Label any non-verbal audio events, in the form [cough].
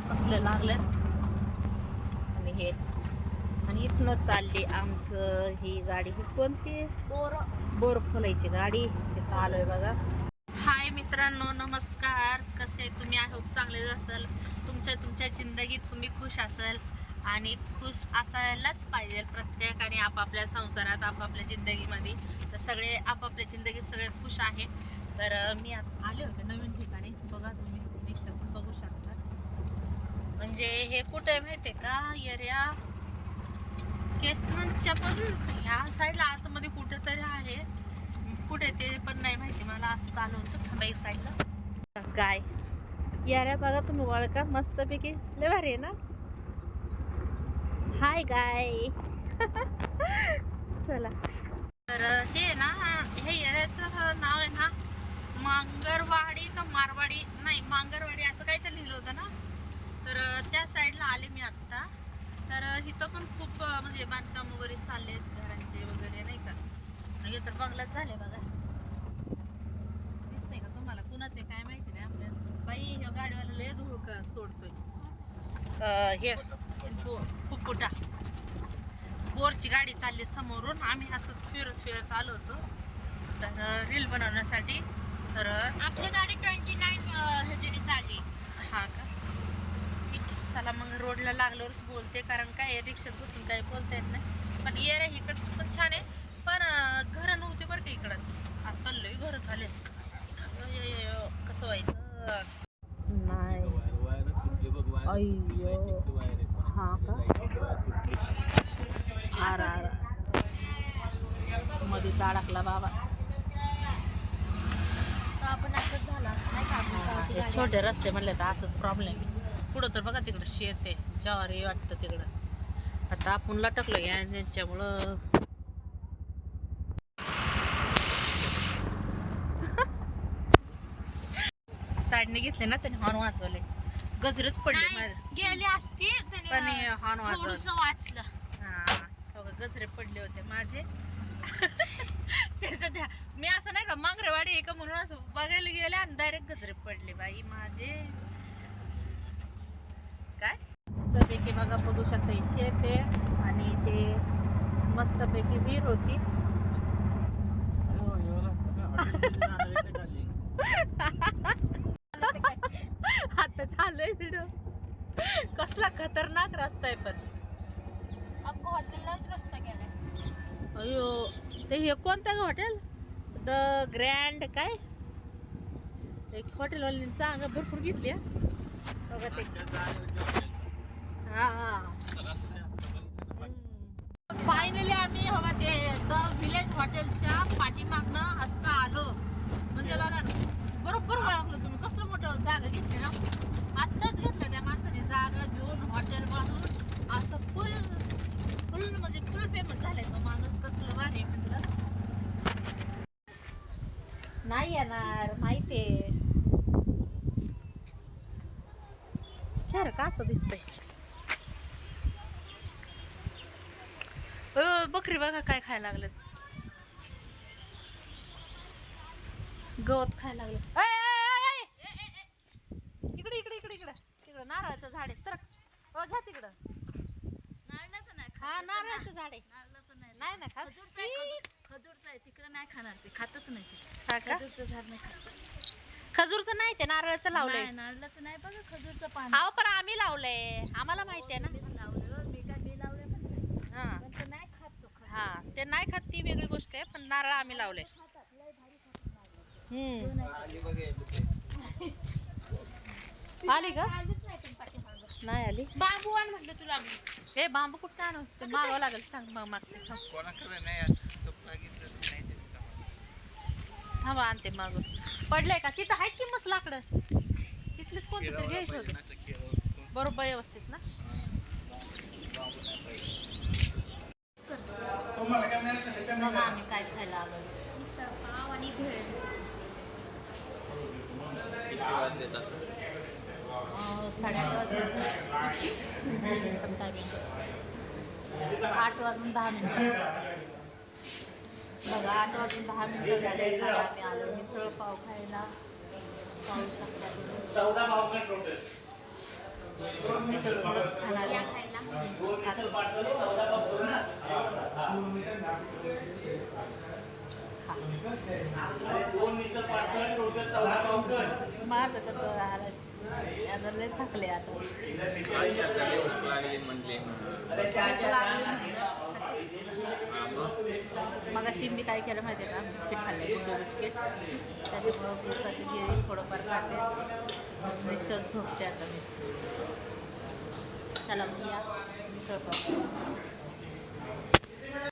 कसले लागलेत? आणि हे. आणि इथनं चालली आमचं ही गाडी. ही कोणती? बोर. बोर खोलायची गाडी. इथं आलोय बघा. हाय मित्रांनो नमस्कार. कसे आहे तुम्ही? आय होप चांगलेच असाल. तुमच्या तुमच्या जिंदगीत तुम्ही खुश असाल. आणि खुश असायलाच पाहिजे प्रत्येकाने आपापल्या संसारात आपापल्या जिंदगीमध्ये. तर सगळे आपापल्या जिंदगीत सगळे खुश आहे. तर मी आता आले होते नवीन ठिकाणी. बघा तुम्ही निश्चित म्हणजे हे कुठे आहे माहिती का? एरिया केसनच्या पण ह्या साईडला आतमध्ये कुठेतरी आहे. कुठे ते पण नाही माहिती. मला असं चालू होतं. थांबा एक साईडला गाय याऱ्या बघा तुम्ही ओळखा. मस्तपैकी लय भारी आहे ना? हाय गाय [laughs] चला. तर हे ना हे एरियाचं नाव आहे ना मांगरवाडी का मारवाडी? नाही मांगरवाडी असं काहीतरी लिहिलं होतं ना? तर त्या साईडला आले मी आत्ता. तर इथं पण खूप म्हणजे बांधकाम वगैरे चालले आहेत घरांचे वगैरे नाही का? हे तर बंगलाच झाले बघा. दिसतंय का तुम्हाला? कुणाचे काय माहिती नाही आपल्याला बाई ह्या गाडीवाला लय धूळ का सोडतोय हे. फुफुटा बोरची गाडी चालली समोरून. आम्ही असंच फिरत फिरत आलो होतो. तर रील बनवण्यासाठी. तर आपली गाडी ट्वेंटी नाईन ह्याच्याने चालली. हा का? चला मग रोडला लागल्यावरच बोलते कारण काय रिक्षात बसून काही बोलता येत नाही. पण ये रे इकडचं पण छान आहे पण घरं नव्हते बरं का इकडं. आता लई घरं झाले कसं व्हायचं. हा मध्येच अडकला बाबा. आपण झालं छोटे रस्ते म्हणले तर असंच प्रॉब्लेम आहे. पुढं तर बघा तिकडं शेत आहे. ज्वारी वाटतं तिकडं. आता आपण लटकलो या यांच्यामुळं. [laughs] साईडने घेतले ना त्याने हॉर्न वाजवले. गजरच पडले माझे. गेली असती पण हॉर्न वाजवले. थोडस वाचलं. हा गजरे पडले होते माझे. [laughs] त्याचं त्या मी असं नाही का मांगरेवाडी आहे का म्हणून असं बघायला गेले आणि डायरेक्ट गजरे पडले बाई माझे. काय? मस्तपैकी बघा बघू शकता शेत आहे आणि ते मस्तपैकी विहीर होती. [laughs] आता चालू व्हिडिओ कसला खतरनाक रस्ता आहे पण. हॉटेललाच रस्ता गेला अयो ते हे कोणतं हॉटेल? द ग्रँड काय? एक हॉटेलवाल्यांनी चांगलं भरपूर घेतली हा. बघा ते हा फायनली आम्ही हवा ते द विलेज हॉटेलच्या पाठीमागनं असं आलो. म्हणजे बघा बरोबर ओळखलं तुम्ही. कसलं मोठं जागा घेतली ना? आत्ताच घेतलं त्या माणसाने जागा घेऊन हॉटेल बांधून असं फुल फुल म्हणजे फुल फेमस झालाय तो माणूस. कसलं भारी म्हटलं. नाही येणार माहितीये. छान का असं दिसतंय? बकरी बघा काय खायला लागलं गवत खायला लागलं! इकडे इकडे इकडे इकडे. तिकडं नारळाचं झाड आहे. सरक. हो घ्या तिकडं. नारळाचं नाही हा नारळाचं झाड आहे. नारळाचं नाही. नाही ना खात. खजूरचं आहे खजूर. खजूरचं आहे. तिकडे नाही खाणार ते. खातच नाही ते. हा का? खजूरचं झाड नाही खात. खजूरचं नाही ते नारळाचं लावलंय. नाही, नारळाचं नाही बघा खजूरचं पान. अहो पण आम्ही लावलंय. आम्हाला माहिती आहे ना. मी लावलं मी काय मी लावलं पण नाही. हा. पण ते नाही खात तो खजूर. हा ते नाही खात ती वेगळी गोष्ट आहे पण नारळ आम्ही लावलंय खातात लय भारी खातात नारळाचं. हम्म. दोन आहे. आली का? नाही पण पाठीमागं. नाही आली. बांबू आण म्हटलं तुला हे बांबू कुठं आणू? ते मागावं लागेल सांग मग मागते थांब. आणते मागून पडलंय का? तिथं आहेत की मस्त लाकडं? तिथलीच कोणती तरी घ्यायची होती. बरोबर व्यवस्थित ना. बघा आम्ही काय खायला आलो. मिसळ पाव आणि भेळ किती देतात? किती? पण टायमिंग आठ वाजून दहा मिनिटं. बघा आठ वाजून दहा मिनिटं झाले तर आम्ही आलो. मिसळ पाव खायला पाहू शकता तुम्ही. मी तर थोडंच खाणार आहे. खात- खा. माझं कसं आता लय थकले आता. मग? अशी मी काय केलं माहिती आहे का? बिस्किट खाल्ले गुड्डू बिस्किट. त्याच्यामुळं पुस्तकाची गिरी थोडंफार खाते. रिक्षात झोपते आता मी. चला मग या. मिसळ पाव